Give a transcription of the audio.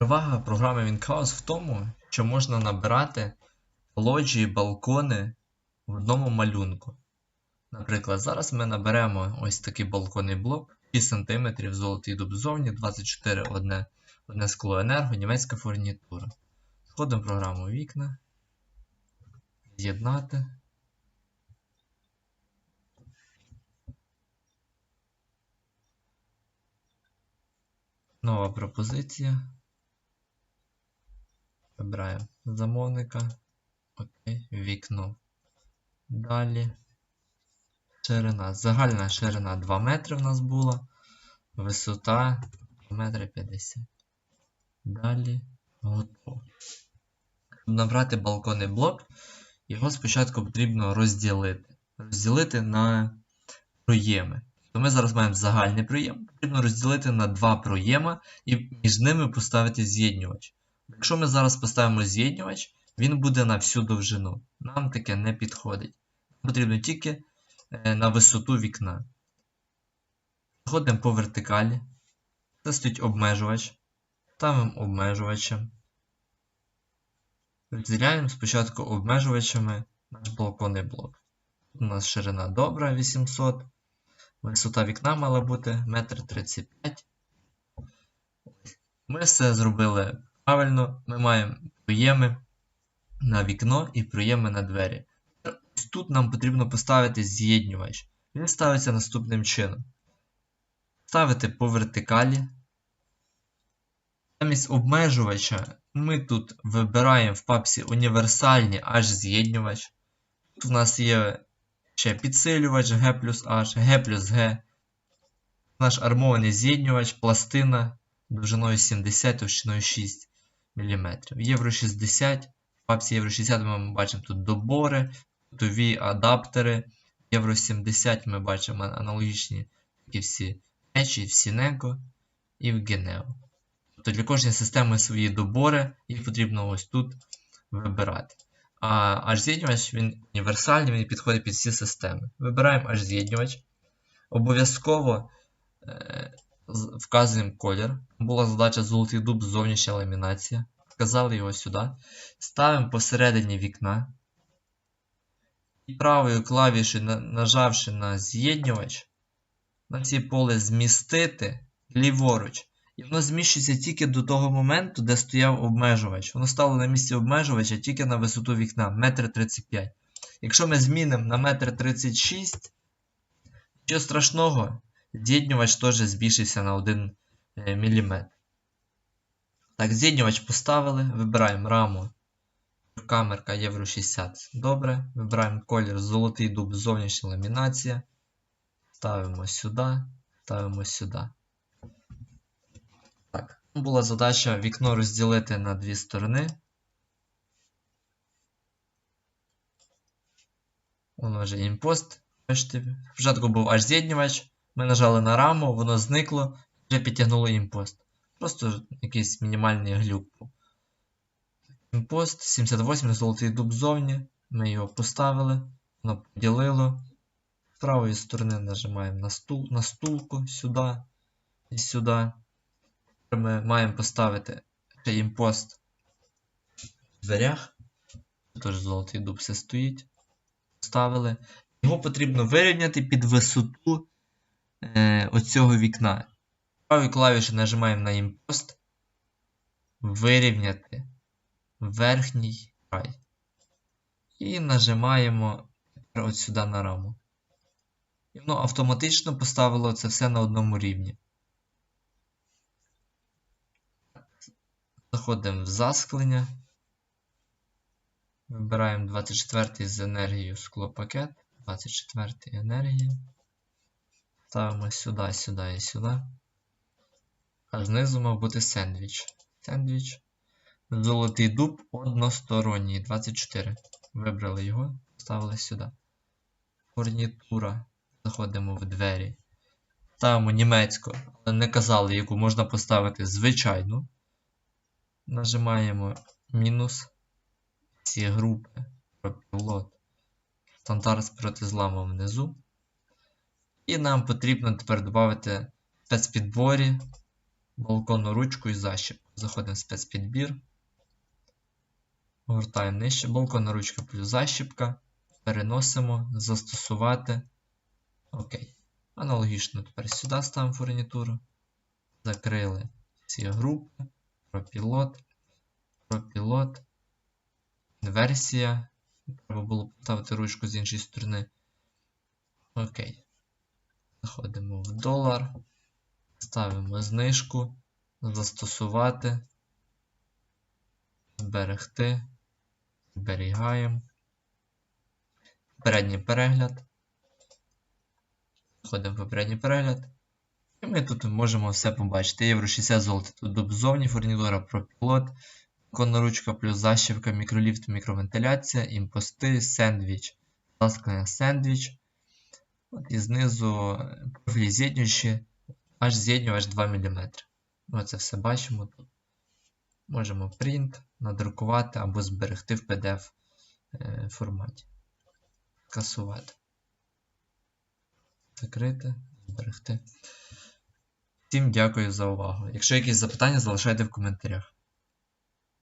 Перевага програми Winhouse в тому, що можна набирати лоджії, балкони в одному малюнку. Наприклад, зараз ми наберемо ось такий балконний блок 6 см золотий дуб ззовні, 24 одне, одне скло енерго, німецька фурнітура. Входимо в програму вікна. З'єднати. Нова пропозиція. Вибираємо замовника. Окей, вікно. Далі. Ширина. Загальна ширина 2 метри в нас була. Висота 2 метри 50. Далі. Готово. Щоб набрати балконний блок, його спочатку потрібно розділити. Розділити на проєми. То ми зараз маємо загальний проєм. Потрібно розділити на два проєма і між ними поставити з'єднювач. Якщо ми зараз поставимо з'єднювач, він буде на всю довжину. Нам таке не підходить. Потрібно тільки е, на висоту вікна. Ходимо по вертикалі. Стоїть обмежувач. Ставимо обмежувачем. Розділяємо спочатку обмежувачами наш балконний блок. Тут у нас ширина добра 800. Висота вікна мала бути 1,35 м. Ми все зробили правильно. Ми маємо проєми на вікно і проєми на двері. Ось тут нам потрібно поставити з'єднювач. Він ставиться наступним чином. Ставити по вертикалі. Замість обмежувача ми тут вибираємо в папці універсальні H з'єднювач. Тут у нас є ще підсилювач G плюс H, G плюс G. Наш армований з'єднювач, пластина довжиною 70 товщиною 6 мм. Євро 60. В папці Євро 60 ми бачимо тут добори, готові адаптери. Євро 70 ми бачимо аналогічні такі всі речі, в Сінеко і в Генео. Тобто для кожної системи свої добори, їх потрібно ось тут вибирати. А H-з'єднювач він універсальний, він підходить під всі системи. Вибираємо H-з'єднювач. Обов'язково е, вказуємо колір. Була задача золотий дуб, зовнішня ламінація. Вказали його сюди. Ставимо посередині вікна. І правою клавішою, нажавши на з'єднювач, на ці поле змістити ліворуч. І воно зміщується тільки до того моменту, де стояв обмежувач. Воно стало на місці обмежувача тільки на висоту вікна 1,35 м. Якщо ми змінимо на 1,36 м, нічого страшного, з'єднювач теж збільшився на 1 е, мм. Так, з'єднювач поставили, вибираємо раму. Камерка Євро 60. Добре. Вибираємо колір золотий дуб, зовнішня ламінація. Ставимо сюди, ставимо сюди. Так, була задача вікно розділити на дві сторони. Воно вже імпост. Спочатку був аж з'єднювач. Ми нажали на раму, воно зникло, вже підтягнуло імпост. Просто якийсь мінімальний глюк. Імпост 78 золотий дуб ззовні. Ми його поставили, воно поділило. З правої сторони нажимаємо на стул, на стулку сюди і сюди. Ми маємо поставити ще імпост в дверях. Теж золотий дуб все стоїть. Поставили. Його потрібно вирівняти під висоту е, оцього вікна. Правою клавішою нажимаємо на імпост. Вирівняти верхній край. І нажимаємо от сюди на раму. І воно автоматично поставило це все на одному рівні. Заходимо в засклення. Вибираємо 24 з енергією склопакет. 24 енергія. Ставимо сюди, сюди і сюди. А знизу мав бути сендвіч. Сендвіч. Золотий дуб односторонній. 24. Вибрали його, ставили сюди. Фурнітура. Заходимо в двері. Ставимо німецьку, але не казали, яку можна поставити звичайну. Нажимаємо мінус ці групи пропілот. Стандарт з протизламом внизу. І нам потрібно тепер додати в спецпідборі балконну ручку і защіпку. Заходимо в спецпідбір. Гортаємо нижче, балконна ручка плюс защіпка. Переносимо, застосувати. Окей. Аналогічно тепер сюди ставимо фурнітуру. Закрили ці групи. Пропілот. Пропілот. Інверсія. Треба було поставити ручку з іншої сторони. Окей. Заходимо в долар. Ставимо знижку. Застосувати. Зберегти. Зберігаємо. Передній перегляд. Входимо в попередній перегляд. І ми тут можемо все побачити. Євро 60 золота. Тут зовні фурнітура, пропілот, конна ручка плюс защіпка, мікроліфт, мікровентиляція, імпости, сендвіч, ласкання сендвіч. От і знизу профілі з'єднюючі, аж з'єднювач 2 мм. Ми це все бачимо тут. Можемо print, надрукувати або зберегти в PDF е, форматі. Скасувати. Закрити, зберегти. Всім дякую за увагу. Якщо якісь запитання, залишайте в коментарях.